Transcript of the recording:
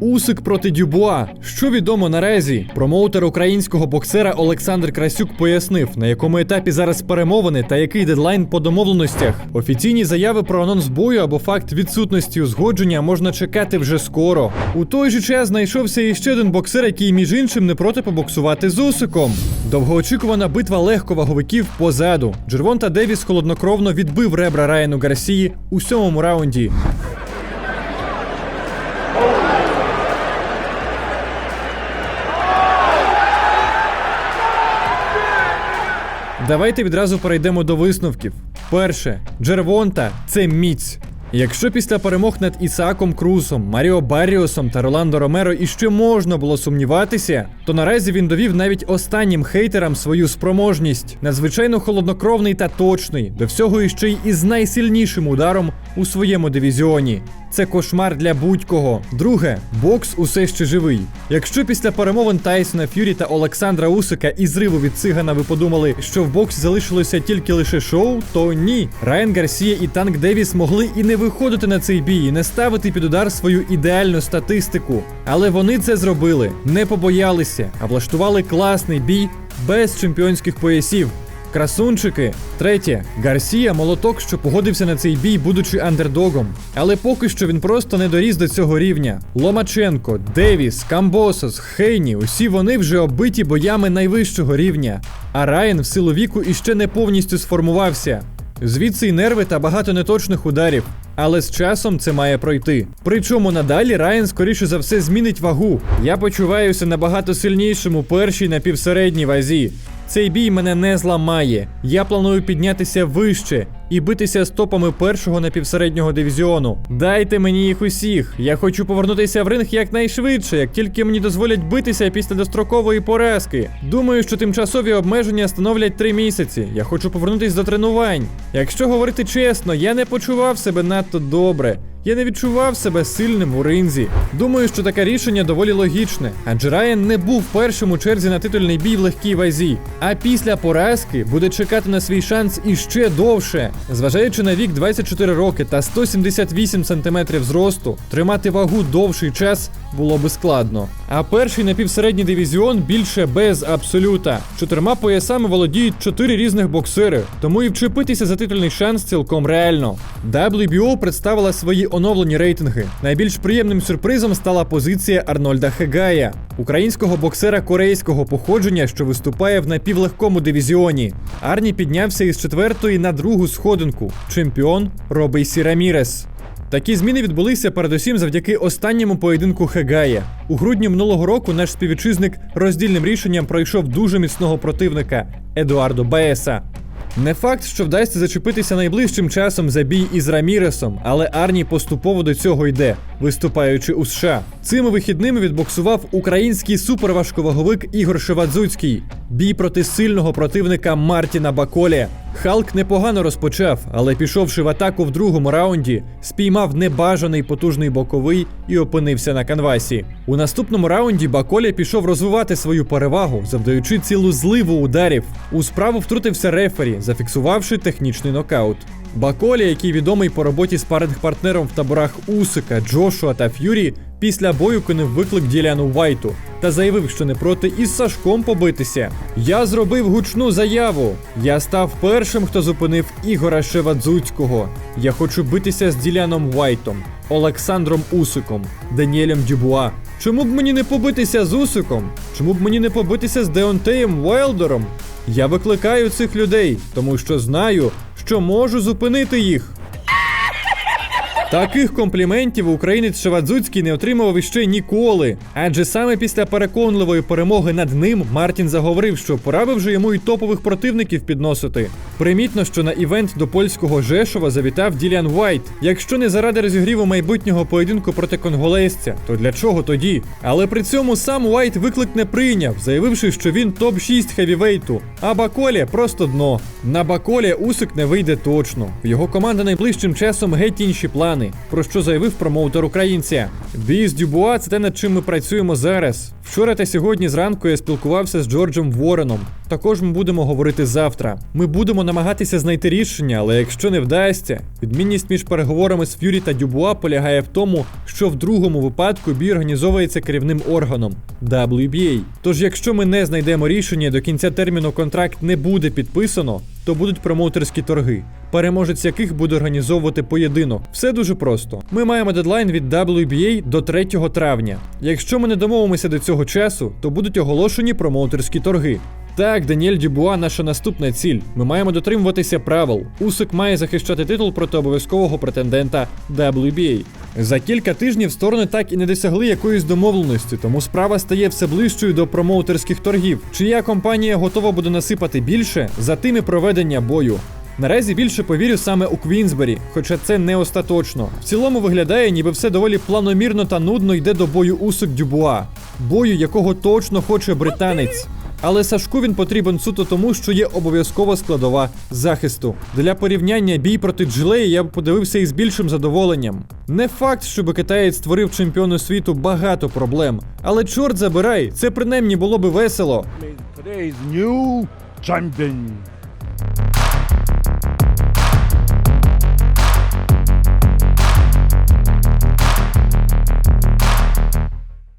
Усик проти Дюбуа. Що відомо наразі? Промоутер українського боксера Олександр Красюк пояснив, на якому етапі зараз перемовини та який дедлайн по домовленостях. Офіційні заяви про анонс бою або факт відсутності узгодження можна чекати вже скоро. У той же час знайшовся іще один боксер, який між іншим не проти побоксувати з Усиком. Довгоочікувана битва легковаговиків позаду. Джервонта Девіс холоднокровно відбив ребра Райану Гарсії у сьомому раунді. Давайте відразу перейдемо до висновків. Перше, Джервонта це міць. Якщо після перемог над Ісааком Крусом, Маріо Барріосом та Роландо Ромеро іще можна було сумніватися, то наразі він довів навіть останнім хейтерам свою спроможність. Надзвичайно холоднокровний та точний, до всього іще й із найсильнішим ударом у своєму дивізіоні. Це кошмар для будь-кого. Друге, бокс усе ще живий. Якщо після перемовин Тайсона Ф'юрі та Олександра Усика і зриву від цигана ви подумали, що в боксі залишилося тільки лише шоу, то ні. Райан Гарсія і Танк Девіс могли і не виходити на цей бій, і не ставити під удар свою ідеальну статистику. Але вони це зробили, не побоялися, а влаштували класний бій без чемпіонських поясів. Красунчики. Третє. Гарсія молоток, що погодився на цей бій, будучи андердогом. Але поки що він просто не доріс до цього рівня. Ломаченко, Девіс, Камбосос, Хейні усі вони вже оббиті боями найвищого рівня. А Райан в силу віку іще не повністю сформувався. Звідси й нерви та багато неточних ударів. Але з часом це має пройти. Причому надалі Райан, скоріше за все, змінить вагу. Я почуваюся набагато сильнішим у першій напівсередній вазі. Цей бій мене не зламає. Я планую піднятися вище і битися з топами першого напівсереднього дивізіону. Дайте мені їх усіх. Я хочу повернутися в ринг якнайшвидше, як тільки мені дозволять битися після дострокової поразки. Думаю, що тимчасові обмеження становлять три місяці. Я хочу повернутися до тренувань. Якщо говорити чесно, я не почував себе надто добре. Я не відчував себе сильним у ринзі. Думаю, що таке рішення доволі логічне, адже Райан не був першим у черзі на титульний бій в легкій вазі. А після поразки буде чекати на свій шанс іще довше. Зважаючи на вік 24 роки та 178 сантиметрів зросту, тримати вагу довший час було би складно. А перший напівсередній дивізіон більше без абсолюта. Чотирма поясами володіють чотири різних боксери, тому і вчепитися за титульний шанс цілком реально. WBO представила свої оновлені рейтинги. Найбільш приємним сюрпризом стала позиція Арнольда Хегая, українського боксера корейського походження, що виступає в напівлегкому дивізіоні. Арні піднявся із четвертої на другу сходинку. Чемпіон Робейсі Рамірес. Такі зміни відбулися передусім завдяки останньому поєдинку Хегая. У грудні минулого року наш співвітчизник роздільним рішенням пройшов дуже міцного противника Едуардо Баеса. Не факт, що вдасться зачепитися найближчим часом за бій із Раміресом, але Арні поступово до цього йде, виступаючи у США. Цими вихідними відбоксував український суперважковаговик Ігор Шевадзуцький. Бій проти сильного противника Мартіна Баколі. Халк непогано розпочав, але пішовши в атаку в другому раунді, спіймав небажаний потужний боковий і опинився на канвасі. У наступному раунді Баколя пішов розвивати свою перевагу, завдаючи цілу зливу ударів. У справу втрутився рефері, зафіксувавши технічний нокаут. Баколі, який відомий по роботі з партнером в таборах Усика, Джошуа та Ф'юрі, після бою кинув виклик Діляну Вайту та заявив, що не проти із Сашком побитися. Я зробив гучну заяву. Я став першим, хто зупинив Ігора Шевадзуцького. Я хочу битися з Діляном Вайтом, Олександром Усиком, Даніелем Дюбуа. Чому б мені не побитися з Усиком? Чому б мені не побитися з Деонтеєм Уайлдером? Я викликаю цих людей, тому що знаю, що можу зупинити їх. Таких компліментів українець Шевадзуцький не отримував іще ніколи. Адже саме після переконливої перемоги над ним Мартін заговорив, що пора би вже йому і топових противників підносити. Примітно, що на івент до польського Жешова завітав Ділян Уайт. Якщо не заради розігріву майбутнього поєдинку проти конголезця, то для чого тоді? Але при цьому сам Уайт виклик не прийняв, заявивши, що він топ-6 хевівейту, а Баколі просто дно. На Баколі Усик не вийде точно. Його команда найближчим часом геть інші плани. Плани, про що заявив промоутер українця. Бій з Дюбуа це те, над чим ми працюємо зараз. Вчора та сьогодні зранку я спілкувався з Джорджем Вореном. Також ми будемо говорити завтра. Ми будемо намагатися знайти рішення, але якщо не вдасться, відмінність між переговорами з Ф'юрі та Дюбуа полягає в тому, що в другому випадку бій організовується керівним органом WBA. Тож, якщо ми не знайдемо рішення до кінця терміну контракт не буде підписано, то будуть промоутерські торги, переможець яких буде організовувати поєдинок. Все дуже просто. Ми маємо дедлайн від WBA до 3 травня. Якщо ми не домовимося до цього часу, то будуть оголошені промоутерські торги. Так, Даніель Дюбуа наша наступна ціль. Ми маємо дотримуватися правил. Усик має захищати титул проти обов'язкового претендента WBA. За кілька тижнів сторони так і не досягли якоїсь домовленості, тому справа стає все ближчою до промоутерських торгів. Чия компанія готова буде насипати більше за тими проведення бою. Наразі більше повірю саме у Квінсбері, хоча це не остаточно. В цілому виглядає, ніби все доволі планомірно та нудно йде до бою Усик Дюбуа, бою, якого точно хоче британець. Але Сашку він потрібен суто тому, що є обов'язкова складова захисту. Для порівняння бій проти Джилеї я б подивився із більшим задоволенням. Не факт, щоб китаєць створив чемпіону світу багато проблем, але чорт забирай, це принаймні було би весело. Champion Thank you.